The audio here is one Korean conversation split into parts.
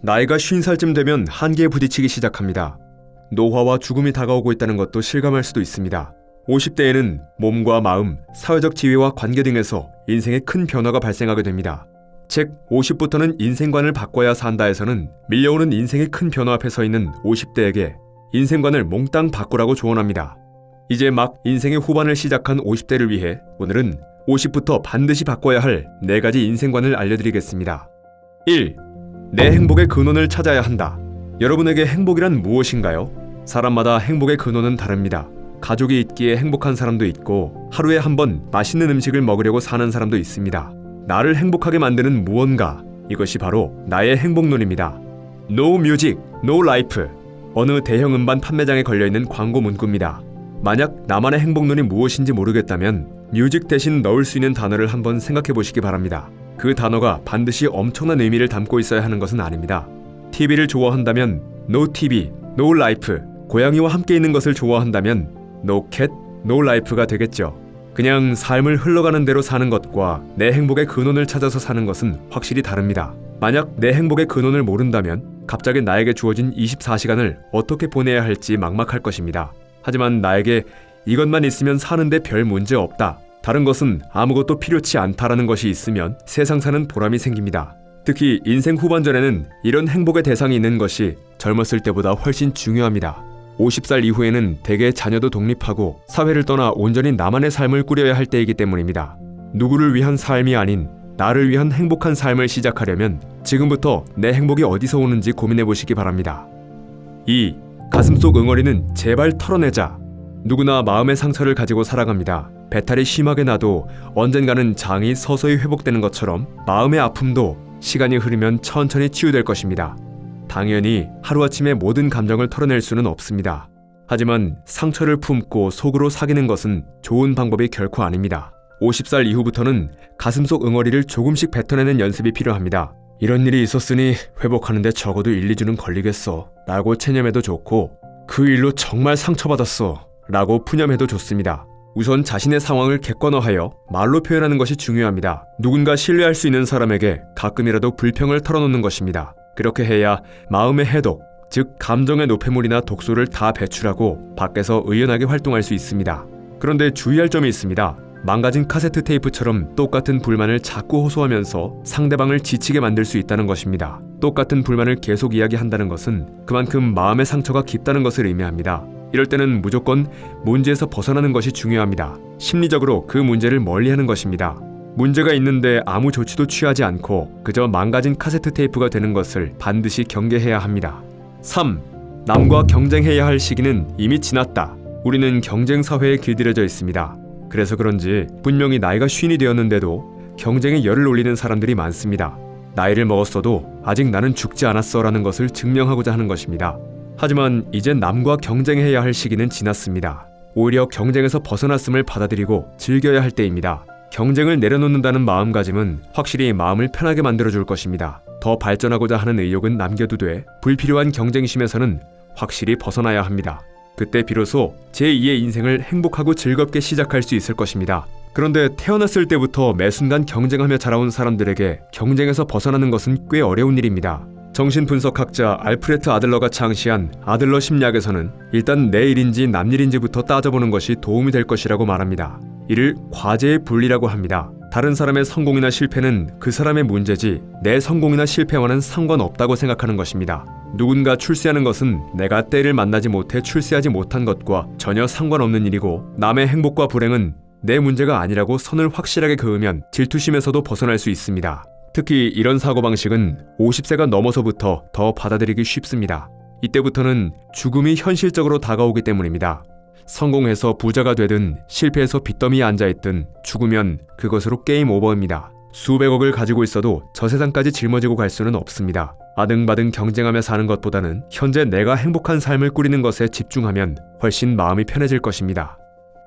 나이가 50살쯤 되면 한계에 부딪히기 시작합니다. 노화와 죽음이 다가오고 있다는 것도 실감할 수도 있습니다. 50대에는 몸과 마음, 사회적 지위와 관계 등에서 인생에 큰 변화가 발생하게 됩니다. 즉, 50부터는 인생관을 바꿔야 산다에서는 밀려오는 인생의 큰 변화 앞에 서 있는 50대에게 인생관을 몽땅 바꾸라고 조언합니다. 이제 막 인생의 후반을 시작한 50대를 위해 오늘은 50부터 반드시 바꿔야 할네 가지 인생관을 알려드리겠습니다. 1. 내 행복의 근원을 찾아야 한다. 여러분에게 행복이란 무엇인가요? 사람마다 행복의 근원은 다릅니다. 가족이 있기에 행복한 사람도 있고 하루에 한 번 맛있는 음식을 먹으려고 사는 사람도 있습니다. 나를 행복하게 만드는 무언가 이것이 바로 나의 행복론입니다. No music, no life. 어느 대형 음반 판매장에 걸려 있는 광고 문구입니다. 만약 나만의 행복론이 무엇인지 모르겠다면 뮤직 대신 넣을 수 있는 단어를 한번 생각해 보시기 바랍니다. 그 단어가 반드시 엄청난 의미를 담고 있어야 하는 것은 아닙니다. TV를 좋아한다면 No TV, No Life. 고양이와 함께 있는 것을 좋아한다면 No Cat, No Life가 되겠죠. 그냥 삶을 흘러가는 대로 사는 것과 내 행복의 근원을 찾아서 사는 것은 확실히 다릅니다. 만약 내 행복의 근원을 모른다면 갑자기 나에게 주어진 24시간을 어떻게 보내야 할지 막막할 것입니다. 하지만 나에게 이것만 있으면 사는데 별 문제 없다. 다른 것은 아무것도 필요치 않다라는 것이 있으면 세상 사는 보람이 생깁니다. 특히 인생 후반전에는 이런 행복의 대상이 있는 것이 젊었을 때보다 훨씬 중요합니다. 50살 이후에는 대개 자녀도 독립하고 사회를 떠나 온전히 나만의 삶을 꾸려야 할 때이기 때문입니다. 누구를 위한 삶이 아닌 나를 위한 행복한 삶을 시작하려면 지금부터 내 행복이 어디서 오는지 고민해 보시기 바랍니다. 2. 가슴속 응어리는 제발 털어내자. 누구나 마음의 상처를 가지고 살아갑니다. 배탈이 심하게 나도 언젠가는 장이 서서히 회복되는 것처럼 마음의 아픔도 시간이 흐르면 천천히 치유될 것입니다. 당연히 하루아침에 모든 감정을 털어낼 수는 없습니다. 하지만 상처를 품고 속으로 사귀는 것은 좋은 방법이 결코 아닙니다. 50살 이후부터는 가슴속 응어리를 조금씩 뱉어내는 연습이 필요합니다. 이런 일이 있었으니 회복하는데 적어도 1, 2주는 걸리겠어. 라고 체념해도 좋고 그 일로 정말 상처받았어. 라고 푸념해도 좋습니다. 우선 자신의 상황을 객관화하여 말로 표현하는 것이 중요합니다. 누군가 신뢰할 수 있는 사람에게 가끔이라도 불평을 털어놓는 것입니다. 그렇게 해야 마음의 해독, 즉 감정의 노폐물이나 독소를 다 배출하고 밖에서 의연하게 활동할 수 있습니다. 그런데 주의할 점이 있습니다. 망가진 카세트 테이프처럼 똑같은 불만을 자꾸 호소하면서 상대방을 지치게 만들 수 있다는 것입니다. 똑같은 불만을 계속 이야기한다는 것은 그만큼 마음의 상처가 깊다는 것을 의미합니다. 이럴 때는 무조건 문제에서 벗어나는 것이 중요합니다. 심리적으로 그 문제를 멀리하는 것입니다. 문제가 있는데 아무 조치도 취하지 않고 그저 망가진 카세트 테이프가 되는 것을 반드시 경계해야 합니다. 3. 남과 경쟁해야 할 시기는 이미 지났다. 우리는 경쟁 사회에 길들여져 있습니다. 그래서 그런지 분명히 나이가 쉰이 되었는데도 경쟁에 열을 올리는 사람들이 많습니다. 나이를 먹었어도 아직 나는 죽지 않았어라는 것을 증명하고자 하는 것입니다. 하지만 이제 남과 경쟁해야 할 시기는 지났습니다. 오히려 경쟁에서 벗어났음을 받아들이고 즐겨야 할 때입니다. 경쟁을 내려놓는다는 마음가짐은 확실히 마음을 편하게 만들어줄 것입니다. 더 발전하고자 하는 의욕은 남겨두되 불필요한 경쟁심에서는 확실히 벗어나야 합니다. 그때 비로소 제2의 인생을 행복하고 즐겁게 시작할 수 있을 것입니다. 그런데 태어났을 때부터 매 순간 경쟁하며 자라온 사람들에게 경쟁에서 벗어나는 것은 꽤 어려운 일입니다. 정신분석학자 알프레트 아들러가 창시한 아들러 심리학에서는 일단 내 일인지 남 일인지부터 따져보는 것이 도움이 될 것이라고 말합니다. 이를 과제의 분리라고 합니다. 다른 사람의 성공이나 실패는 그 사람의 문제지 내 성공이나 실패와는 상관없다고 생각하는 것입니다. 누군가 출세하는 것은 내가 때를 만나지 못해 출세하지 못한 것과 전혀 상관없는 일이고 남의 행복과 불행은 내 문제가 아니라고 선을 확실하게 그으면 질투심에서도 벗어날 수 있습니다. 특히 이런 사고방식은 50세가 넘어서부터 더 받아들이기 쉽습니다. 이때부터는 죽음이 현실적으로 다가오기 때문입니다. 성공해서 부자가 되든 실패해서 빚더미에 앉아있든 죽으면 그것으로 게임 오버입니다. 수백억을 가지고 있어도 저 세상까지 짊어지고 갈 수는 없습니다. 아등바등 경쟁하며 사는 것보다는 현재 내가 행복한 삶을 꾸리는 것에 집중하면 훨씬 마음이 편해질 것입니다.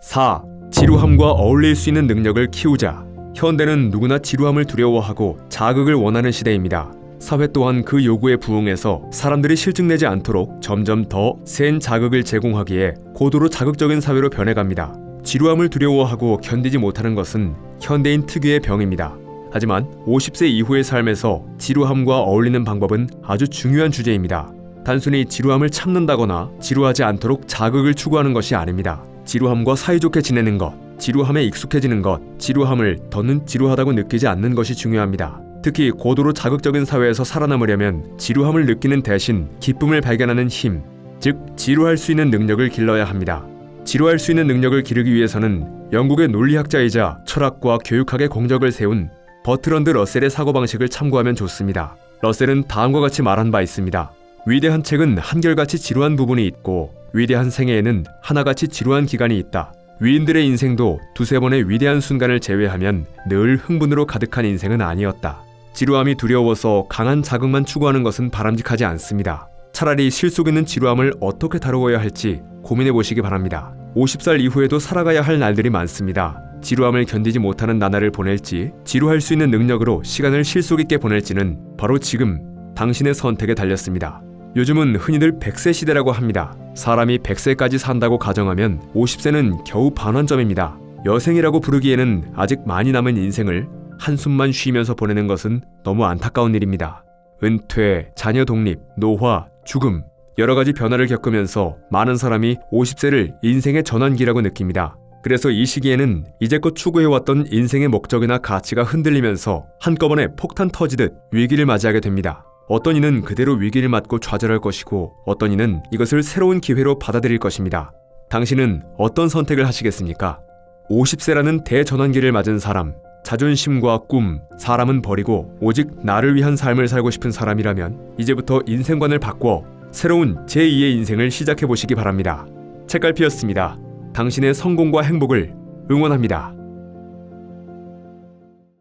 4. 지루함과 어울릴 수 있는 능력을 키우자. 현대는 누구나 지루함을 두려워하고 자극을 원하는 시대입니다. 사회 또한 그 요구에 부응해서 사람들이 실증내지 않도록 점점 더 센 자극을 제공하기에 고도로 자극적인 사회로 변해갑니다. 지루함을 두려워하고 견디지 못하는 것은 현대인 특유의 병입니다. 하지만 50세 이후의 삶에서 지루함과 어울리는 방법은 아주 중요한 주제입니다. 단순히 지루함을 참는다거나 지루하지 않도록 자극을 추구하는 것이 아닙니다. 지루함과 사이좋게 지내는 것, 지루함에 익숙해지는 것, 지루함을 더는 지루하다고 느끼지 않는 것이 중요합니다. 특히 고도로 자극적인 사회에서 살아남으려면 지루함을 느끼는 대신 기쁨을 발견하는 힘, 즉 지루할 수 있는 능력을 길러야 합니다. 지루할 수 있는 능력을 기르기 위해서는 영국의 논리학자이자 철학과 교육학의 공적을 세운 버트런드 러셀의 사고방식을 참고하면 좋습니다. 러셀은 다음과 같이 말한 바 있습니다. 위대한 책은 한결같이 지루한 부분이 있고 위대한 생애에는 하나같이 지루한 기간이 있다. 위인들의 인생도 두세 번의 위대한 순간을 제외하면 늘 흥분으로 가득한 인생은 아니었다. 지루함이 두려워서 강한 자극만 추구하는 것은 바람직하지 않습니다. 차라리 실속 있는 지루함을 어떻게 다루어야 할지 고민해 보시기 바랍니다. 50살 이후에도 살아가야 할 날들이 많습니다. 지루함을 견디지 못하는 나날을 보낼지, 지루할 수 있는 능력으로 시간을 실속 있게 보낼지는 바로 지금 당신의 선택에 달렸습니다. 요즘은 흔히들 100세 시대라고 합니다. 사람이 100세까지 산다고 가정하면 50세는 겨우 반환점입니다. 여생이라고 부르기에는 아직 많이 남은 인생을 한숨만 쉬면서 보내는 것은 너무 안타까운 일입니다. 은퇴, 자녀 독립, 노화, 죽음, 여러 가지 변화를 겪으면서 많은 사람이 50세를 인생의 전환기라고 느낍니다. 그래서 이 시기에는 이제껏 추구해왔던 인생의 목적이나 가치가 흔들리면서 한꺼번에 폭탄 터지듯 위기를 맞이하게 됩니다. 어떤 이는 그대로 위기를 맞고 좌절할 것이고 어떤 이는 이것을 새로운 기회로 받아들일 것입니다. 당신은 어떤 선택을 하시겠습니까? 50세라는 대전환기를 맞은 사람, 자존심과 꿈, 사람은 버리고 오직 나를 위한 삶을 살고 싶은 사람이라면 이제부터 인생관을 바꿔 새로운 제2의 인생을 시작해 보시기 바랍니다. 책갈피였습니다. 당신의 성공과 행복을 응원합니다.